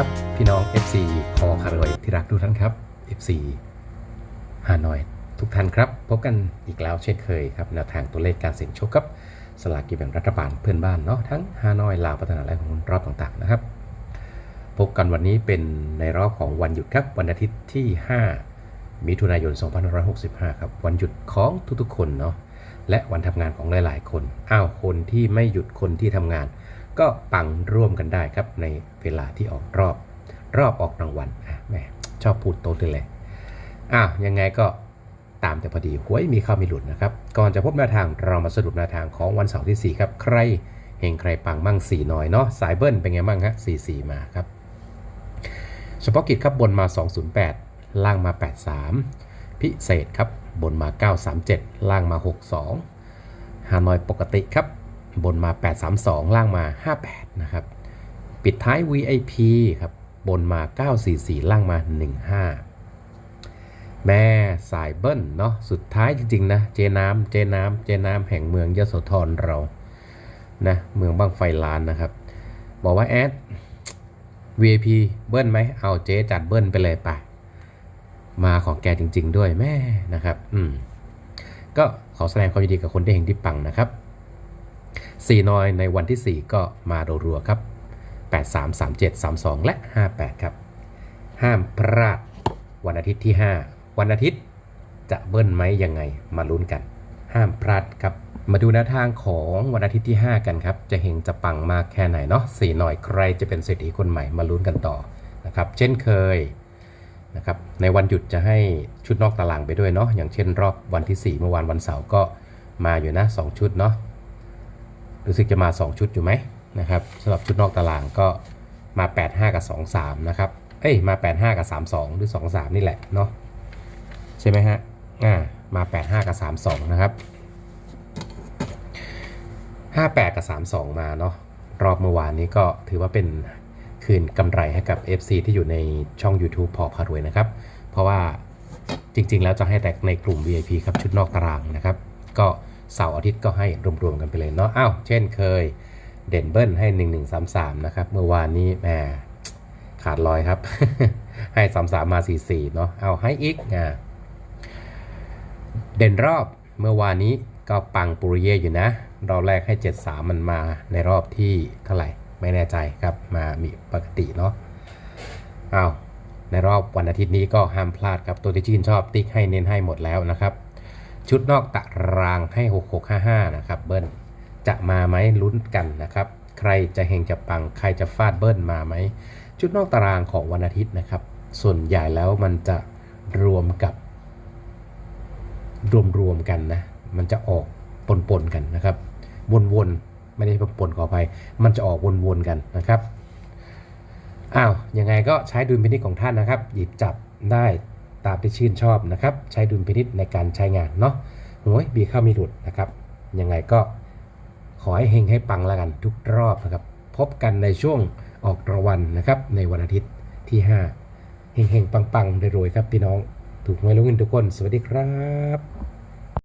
ครับ พี่น้อง FC คอคารวยที่รักทุกท่านครับ FC ฮานอยทุกท่านครับ พบกันอีกแล้วเช่นเคยครับแนวทางตัวเลขการเสี่ยงโชคครับสลากกินแบ่งรัฐบาลเพื่อนบ้านเนาะทั้งฮานอยลาวพัฒนาและของรอบต่างๆนะครับ พบกันวันนี้เป็นในรอบของวันหยุดครับวันอาทิตย์ที่ 5 มิถุนายน 2565 ครับ วันหยุดของทุกๆคนเนาะและวันทำงานของหลายๆ คนอ้าวคนที่ไม่หยุดคนที่ทำงาน ก็ปังร่วมกันได้ครับในเวลาที่ออกรอบ รอบออกรางวัลอะแม่ชอบพูดโตเลยแหละอ้าวยังไงก็ตามแต่พอดีหวยมีข้ามีหลุดนะครับ ก่อนจะพบแนวทางเรามาสรุปแนวทางของวันเสาร์ที่ 4 ครับ ใครเฮงใครปังมั่ง4น้อยเนาะสายเบิ้ลเป็นไงบ้างฮะ4 4มาครับ เฉพาะกิจครับบนมา 208 ล่างมา 83 พิเศษครับบนมา 937 ล่างมา 62 ฮานอยปกติครับ บนมา 832 ล่างมา 58 นะครับ ปิดท้าย VIP ครับ บนมา 944 ล่างมา 15 แม่สายเบิ้ลเนาะ สุดท้ายจริง ๆ นะ เจน้ำ เจน้ำ เจน้ำแห่งเมืองยโสธรเรา นะ เมืองบ้างไฟลานนะครับ บอกว่าแอด VIP เบิ้ลไหม เอาเจจัดเบิ้ลไปเลยไปะมาของแกจริง ๆ ด้วยแม่นะครับ อืม ก็ขอแสดงความยินดีกับคนที่เฮงที่ปังนะครับ สี่นอยในวันที่ 4 ก็มารัวๆครับ 83 37 32 และ 58 ครับ ห้ามพลาดวันอาทิตย์ที่ 5 วันอาทิตย์จะเบิ้ลไหมยังไงมาลุ้นกัน ห้ามพลาดครับ มาดูแนวทางของวันอาทิตย์ที่ 5 กันครับ จะเฮงจะปังมากแค่ไหนเนาะสี่หน่อยใครจะเป็นเศรษฐีคนใหม่มาลุ้นกันต่อนะครับ เช่นเคยนะครับ ในวันหยุดจะให้ชุดนอกตารางไปด้วยเนาะ อย่างเช่นรอบวันที่ 4 เมื่อวานวันเสาร์ก็มาอยู่นะ 2 ชุดเนาะ รู้สึกจะมา 2 ชุดอยู่ไหมนะครับสำหรับชุดนอกตารางก็มา 85 กับ 23 นะครับ เอ้ย มา 85 กับ 32 หรือ 23 นี่แหละเนาะใช่ไหมฮะอ่ามา 85 กับ 32 นะครับ 58 กับ 32 มาเนาะรอบเมื่อวานนี้ก็ถือว่าเป็นคืนกำไรให้กับ FC ที่อยู่ในช่อง YouTube พอพารวยนะครับ เพราะว่าจริงๆ แล้วจะให้แต่ในกลุ่ม VIP ครับชุดนอกตารางนะครับ ก็ เสาร์อาทิตย์ก็ให้รวมๆกันไปเลยเนาะอ้าวเช่นเคยเด่นเบิ้ลให้ 1133 นะครับ เมื่อวานนี้แหมขาดลอยครับ ให้ 33 มา 44 เนาะเอาให้อีกอ่าเด่นรอบเมื่อวานนี้ก็ปังปุริเย่อยู่นะ รอบแรกให้ 73 มันมาในรอบที่เท่าไหร่ ไม่แน่ใจครับ มามีปกติเนาะเอาในรอบวันอาทิตย์นี้ก็ห้ามพลาดครับตัวที่ชื่นชอบติ๊กให้เน้นให้หมดแล้วนะครับ ชุดนอกตารางให้ 6655 นะครับเบิ้ลจะมาไหมลุ้นกันนะครับ ใครจะเฮงจะปัง ใครจะฟาดเบิ้ลมาไหม ชุดนอกตารางของวันอาทิตย์นะครับ ส่วนใหญ่แล้วมันจะรวมกับ รวมๆกันนะ มันจะออกปนๆกันนะครับ วนๆ ไม่ได้ปนๆขออภัย มันจะออกวนๆ กันนะครับอ้าวยังไงก็ใช้ดุลพินิจของท่านนะครับ หยิบจับได้ ตามที่ชื่นชอบนะครับ ใช้ดุลพินิษในการใช้งานเนาะโอ้ยบีเข้ามีหลุดนะครับ ยังไงก็ขอให้เฮงให้ปังแล้วกันทุกรอบนะครับ พบกันในช่วงออกรางวัลนะครับ ในวันอาทิตย์ที่5เฮงๆปังๆรวยๆครับพี่น้อง ถูกหวยลงเงินทุกคน สวัสดีครับ